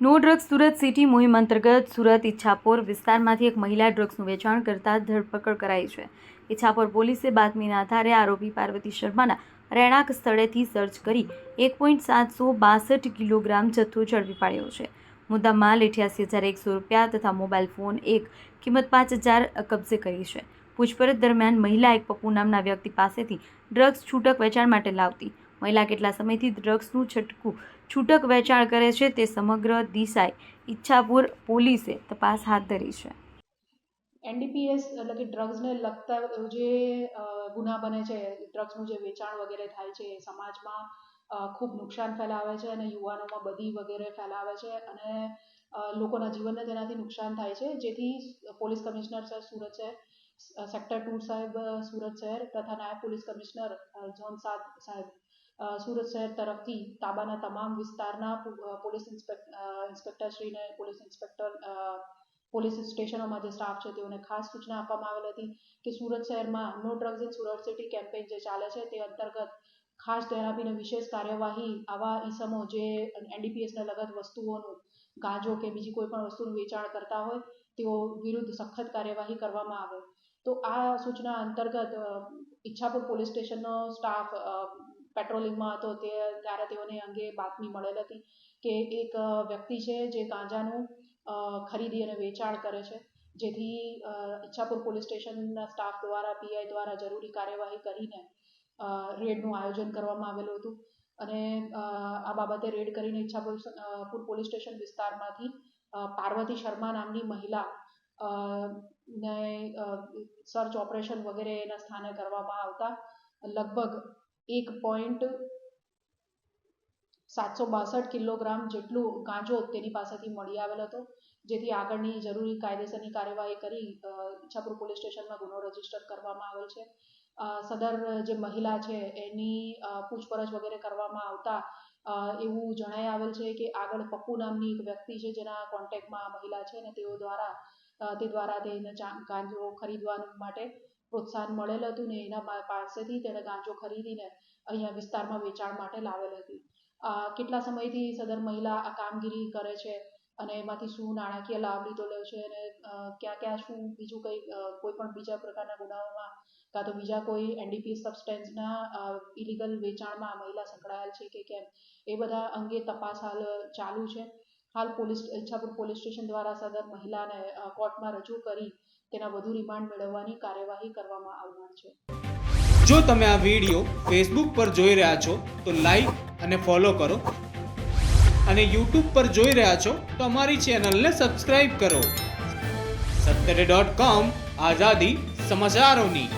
નો drugs Surat city મુહિમ અંતર્ગત સુરત ઈચ્છાપોર વિસ્તારમાંથી એક મહિલા ડ્રગ્સનું વેચાણ કરતા ધરપકડ કરાઈ છે. ઈચ્છાપોર પોલીસે બાતમીના આધારે આરોપી પાર્વતી શર્માના રહેણાંક સ્થળેથી સર્ચ કરી એક પોઈન્ટ સાતસો બાસઠ કિલોગ્રામ જથ્થો ઝડપી પાડ્યો છે. મુદ્દા માલ અઠ્યાસી હજાર એકસો રૂપિયા તથા મોબાઈલ ફોન એક, કિંમત પાંચ હજાર કબજે કરી છે. પૂછપરછ દરમિયાન મહિલા એક પપ્પુ નામના વ્યક્તિ પાસેથી ડ્રગ્સ છૂટક વેચાણ માટે લાવતી મહિલા કેટલા સમયથી ડ્રગ્સનું છટકું, છૂટક વેચાણ કરે છે તે સમગ્ર દિશાએ ઈચ્છાપુર પોલીસે તપાસ હાથ ધરી છે. એનડીપીએસ એટલે કે ડ્રગ્સને લગતા જે ગુના બને છે, ડ્રગ્સનું જે વેચાણ વગેરે થાય છે એ સમાજમાં ખૂબ નુકસાન ફેલાવે છે અને યુવાનોમાં બધી વગેરે ફેલાવે છે અને લોકોના જીવનને તેનાથી નુકસાન થાય છે. જેથી પોલીસ કમિશનર સર સુરત છે સેક્ટર ટુ સાહેબ સુરત શહેર તથા નાયબ પોલીસ કમિશનર ઝોન સાત સાહેબ સુરત શહેર તરફથી તાબાના તમામ વિસ્તારના પોલીસ ઇન્સ્પેક્ટરશ્રીને પોલીસ ઇન્સ્પેક્ટર પોલીસ સ્ટેશનોમાં જે સ્ટાફ છે તેઓને ખાસ સૂચના આપવામાં આવેલ હતી કે સુરત શહેરમાં no drugs in Surat city campaign જે ચાલે છે તે અંતર્ગત ખાસ ધ્યાન વિશેષ કાર્યવાહી આવા ઈસમો જે એનડીપીએસને લગત વસ્તુઓનું ગાંજો કે બીજી કોઈ પણ વસ્તુનું વેચાણ કરતા હોય તેઓ વિરુદ્ધ સખત કાર્યવાહી કરવામાં આવે. તો આ સૂચના અંતર્ગત ઈચ્છાપુર પોલીસ સ્ટેશનનો સ્ટાફ પેટ્રોલિંગમાં હતો તે ત્યારે તેઓને અંગે બાતમી મળેલ હતી કે એક વ્યક્તિ છે જે ગાંજાનું ખરીદી અને વેચાણ કરે છે. જેથી ઈચ્છાપુર પોલીસ સ્ટેશનના સ્ટાફ દ્વારા, પીઆઈ દ્વારા જરૂરી કાર્યવાહી કરીને રેડનું આયોજન કરવામાં આવેલું હતું. અને આ બાબતે રેડ કરીને ઈચ્છાપુર પોલીસ સ્ટેશન વિસ્તારમાંથી પાર્વતી શર્મા નામની મહિલા ને સર્ચ ઓપરેશન વગેરે એના સ્થાને કરવામાં આવતા લગભગ એક પોઈન્ટ સાતસો બાસઠ કિલોગ્રામ જેટલું ગાંજો તેની પાસેથી મળી આવેલ હતો. જેથી આગળની જરૂરી કાયદેસરની કાર્યવાહી કરી ઈચ્છાપુર પોલીસ સ્ટેશનમાં ગુનો રજિસ્ટર કરવામાં આવેલ છે. સદર જે મહિલા છે, એની પૂછપરછ વગેરે કરવામાં આવતા એવું જણાઈ આવેલ છે કે આગળ પપ્પુ નામની એક વ્યક્તિ છે, જેના કોન્ટેક્ટમાં આ મહિલા છે અને તેઓ દ્વારા તે દ્વારા તેને ગાંજો ખરીદવા માટે પ્રોત્સાહન મળેલ હતું ને એના પાસેથી તેણે ગાંજો ખરીદીને અહીંયા વિસ્તારમાં વેચાણ માટે લાવેલ હતી. કેટલા સમયથી સદર મહિલા આ કામગીરી કરે છે અને એમાંથી શું નાણાકીય લાભ લે છે અને ક્યાં ક્યાં શું બીજું કંઈ કોઈ પણ બીજા પ્રકારના ગુનાઓમાં કાં તો બીજા કોઈ એનડીપી સબસ્ટેન્સના ઇલીગલ વેચાણમાં મહિલા સંકળાયેલ છે કે કેમ? એ બધા અંગે તપાસ હાલ ચાલુ છે. હાલ પોલીસ, ઈચ્છાપુર પોલીસ સ્ટેશન દ્વારા સદર મહિલાને કોર્ટમાં રજૂ કરી તેના વધુ રિમાન્ડ મેળવવાની કાર્યવાહી કરવામાં આવનાર છે. જો તમે આ વીડિયો ફેસબુક પર જોઈ રહ્યા છો, તો લાઈક અને ફોલો કરો. અને યુટ્યુબ પર જોઈ રહ્યા છો, તો અમારી ચેનલને સબસ્ક્રાઇબ કરો. સત્તરે ડોટ કોમ આઝાદી સમાચારોની.